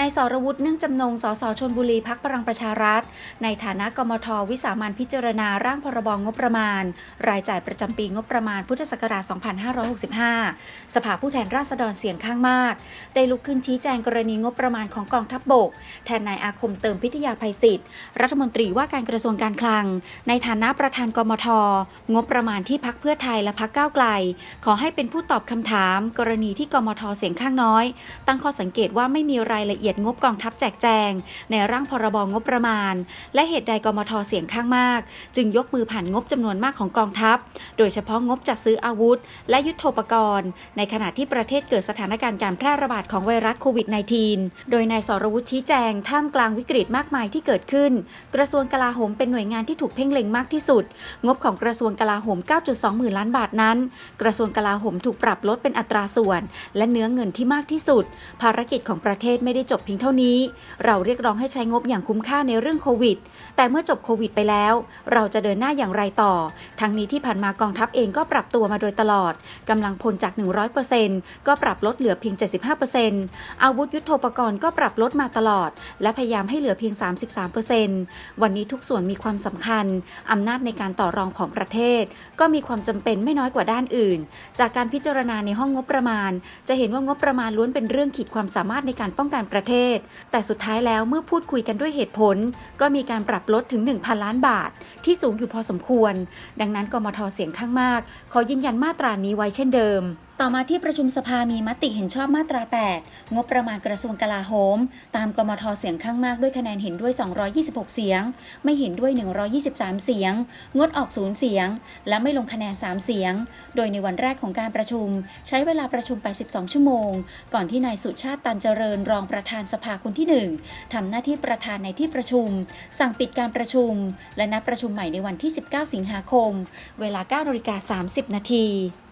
นายสรวุฒิเนึ่องจำนง สสชนบุรีพักพลังประชารัฐ ในฐานะกมทวิสามันพิจารณาร่างพรบงบประมาณ รายจ่ายประจำปีงบประมาณพุทธศักราช 2565 สภาผู้แทนราษฎรเสียงข้างมาก ได้ลุกขึ้นชี้แจงกรณีงบประมาณของกองทัพบบก แทนนายอาคมเติมพิทยาภัยศิษย์รัฐมนตรีว่าการกระทรวงการคลัง ในฐานะประธานกมท งบประมาณที่พักเพื่อไทยและพักก้าวไกล ขอให้เป็นผู้ตอบคำถาม กรณีที่กมทเสียงข้างน้อย ตั้งข้อสังเกตว่าไม่มีรายละเอียดเอียดงบกองทัพแจกแจง ในร่างพรบงบประมาณ และเหตุใดกมทเสียงข้างมาก จึงยกมือผ่านงบจำนวนมากของกองทัพ โดยเฉพาะงบจัดซื้ออาวุธ และยุทโธปกรณ์ ในขณะที่ประเทศเกิดสถานการณ์การแพร่ระบาดของไวรัสโควิด -19 โดยนายสรวุฒิชี้แจงท่ามกลางวิกฤตมากมายที่เกิดขึ้น กระทรวงกลาโหมเป็นหน่วยงานที่ถูกเพ่งเล็งมากที่สุด งบของกระทรวงกลาโหม 9.2 หมื่นล้านบาทนั้น กระทรวงกลาโหมถูกปรับลดเป็นอัตราส่วน และเนื้อเงินที่มากที่สุด ภารกิจของประเทศไม่ได้จจบเพียงเท่านี้ เราเรียกร้องให้ใช้งบอย่างคุ้มค่าในเรื่องโควิด แต่เมื่อจบโควิดไปแล้ว เราจะเดินหน้าอย่างไรต่อ ทั้งนี้ที่ผ่านมากองทัพเองก็ปรับตัวมาโดยตลอดกำลังพลจาก 100%ก็ปรับลดเหลือเพียง 75%อาวุธยุทโธปกรณ์ก็ปรับลดมาตลอด และพยายามให้เหลือเพียง 33%วันนี้ทุกส่วนมีความสำคัญอำนาจในการต่อรองของประเทศ ก็มีความจำเป็นไม่น้อยกว่าด้านอื่น จากการพิจารณาในห้องงบประมาณ จะเห็นว่างบประมาณล้วนเป็นเรื่องขีดความสามารถในการป้องกันประเทศ แต่สุดท้ายแล้วเมื่อพูดคุยกันด้วยเหตุผล ก็มีการปรับลดถึง 1,000 ล้านบาท ที่สูงอยู่พอสมควร ดังนั้นกมทเสียงข้างมาก ขอยืนยันมาตรานี้ไว้เช่นเดิม ต่อมาที่ประชุมสภามีมติเห็นชอบมาตรา 8 งบประมาณกระทรวงกลาโหม ตามกมทเสียงข้างมากด้วยคะแนนเห็นด้วย 226 เสียง ไม่เห็นด้วย 123 เสียง งดออกศูนย์เสียง และไม่ลงคะแนน 3 เสียง โดยในวันแรกของการประชุม ใช้เวลาประชุมไป 12 ชั่วโมง ก่อนที่นายสุชาติตันเจริญรองประธานสภาคนที่ 1ทำหน้าที่ประธานในที่ประชุม สั่งปิดการประชุม และนัดประชุมใหม่ในวันที่ 19 สิงหาคม เวลา9นาฬิกา30 นาที